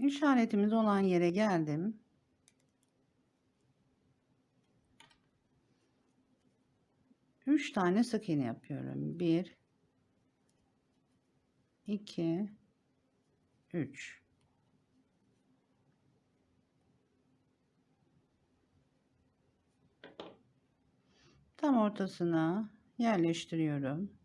İşaretimiz olan yere geldim. Üç tane sık iğne yapıyorum. Bir, iki, üç. Tam ortasına yerleştiriyorum.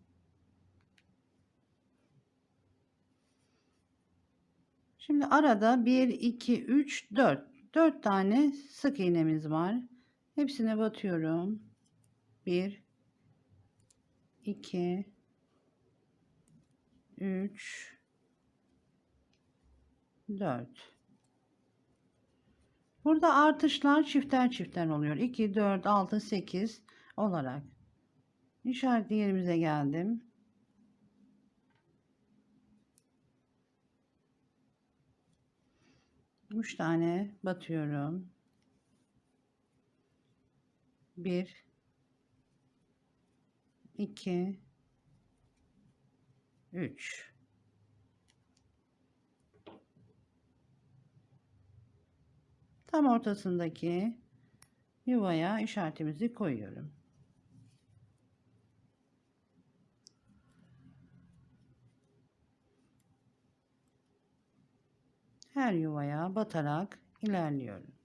Şimdi arada 1, 2, 3, 4. 4 tane sık iğnemiz var. Hepsine batıyorum. 1, 2, 3, 4. Burada artışlar çifter çifter oluyor. 2, 4, 6, 8 olarak. İşaretli yerimize geldim. Üç tane batıyorum. Bir, iki, üç. Tam ortasındaki yuvaya işaretimizi koyuyorum. Her yuvaya batarak ilerliyorum.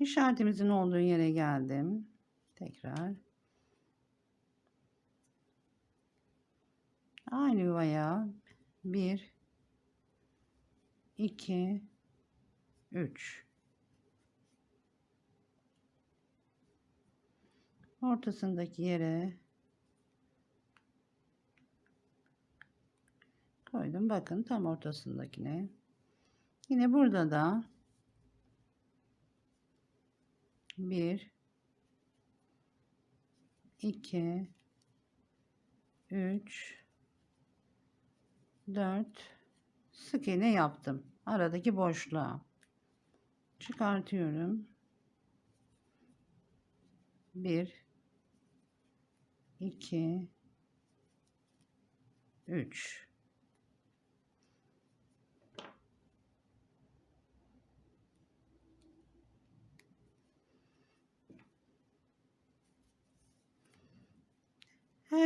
İşaretimizin olduğu yere geldim. Tekrar. Aynı yuvaya 1 2 3 ortasındaki yere koydum. Bakın tam ortasındakine. Yine burada da 1 2 3 4 sık iğne yaptım. Aradaki boşluğa. Çıkartıyorum. 1 2 3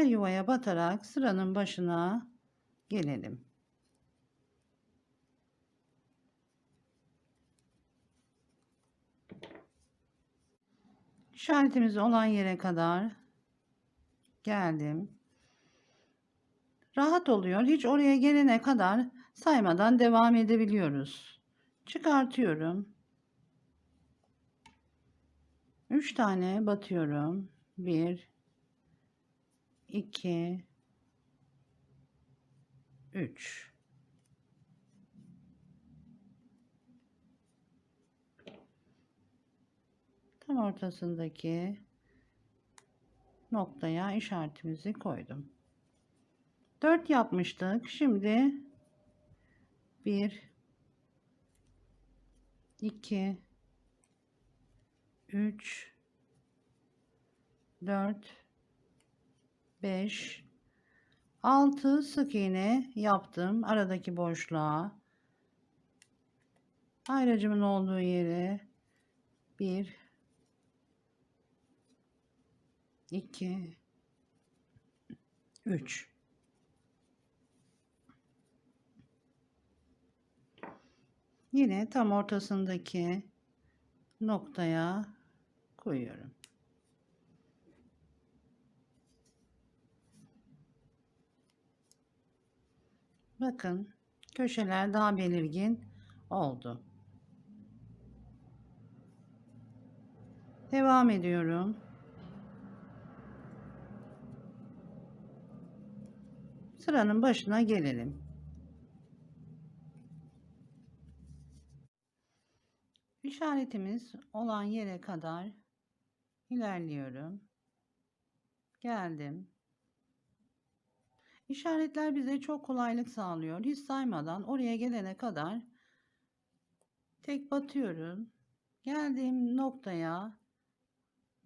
Her yuvaya batarak sıranın başına gelelim. İşaretimiz olan yere kadar geldim. Rahat oluyor. Hiç oraya gelene kadar saymadan devam edebiliyoruz. Çıkartıyorum. 3 tane batıyorum. 1 2 3 Tam ortasındaki noktaya işaretimizi koydum. 4 yapmıştık. Şimdi 1 2 3 4 5 6 sık iğne yaptım aradaki boşluğa. Ayracımın olduğu yere 1 2 3 yine tam ortasındaki noktaya koyuyorum Bakın köşeler daha belirgin oldu. Devam ediyorum. Sıranın başına gelelim. İşaretimiz olan yere kadar ilerliyorum. Geldim. İşaretler bize çok kolaylık sağlıyor. Hiç saymadan oraya gelene kadar tek batıyorum. Geldiğim noktaya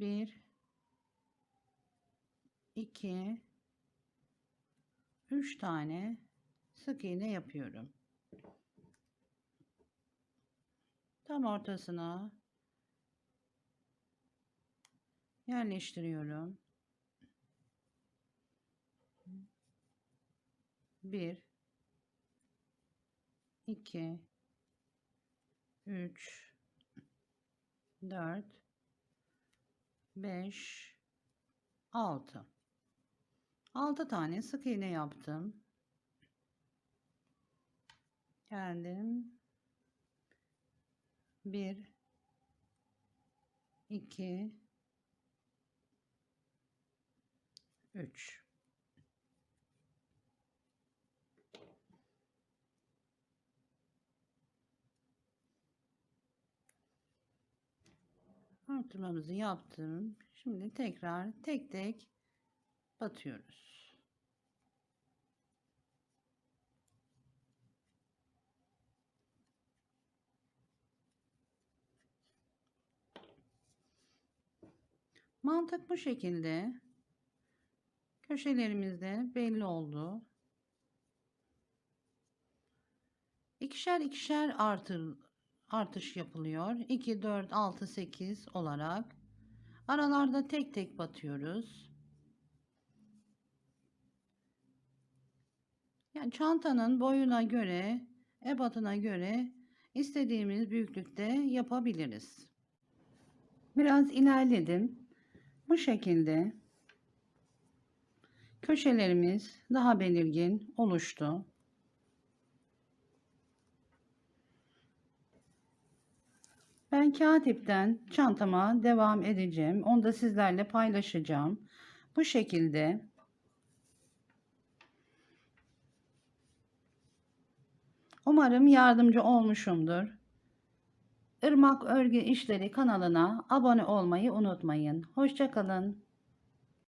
1 2 3 tane sık iğne yapıyorum. Tam ortasına yerleştiriyorum. 1 2 3 4 5 6 6 tane sık iğne yaptım. Geldim. 1 2 3 Artırmamızı yaptım. Şimdi tekrar tek tek batıyoruz. Mantık bu şekilde. Köşelerimizde belli oldu. İkişer ikişer artır, artış yapılıyor. 2, 4, 6, 8 olarak. Aralarda tek tek batıyoruz. Yani çantanın boyuna göre, ebatına göre istediğimiz büyüklükte yapabiliriz. Biraz ilerledim. Bu şekilde köşelerimiz daha belirgin oluştu. Ben kağıt çantama devam edeceğim. Onu da sizlerle paylaşacağım. Bu şekilde Umarım yardımcı olmuşumdur. Irmak Örgü İşleri kanalına abone olmayı unutmayın. Hoşçakalın.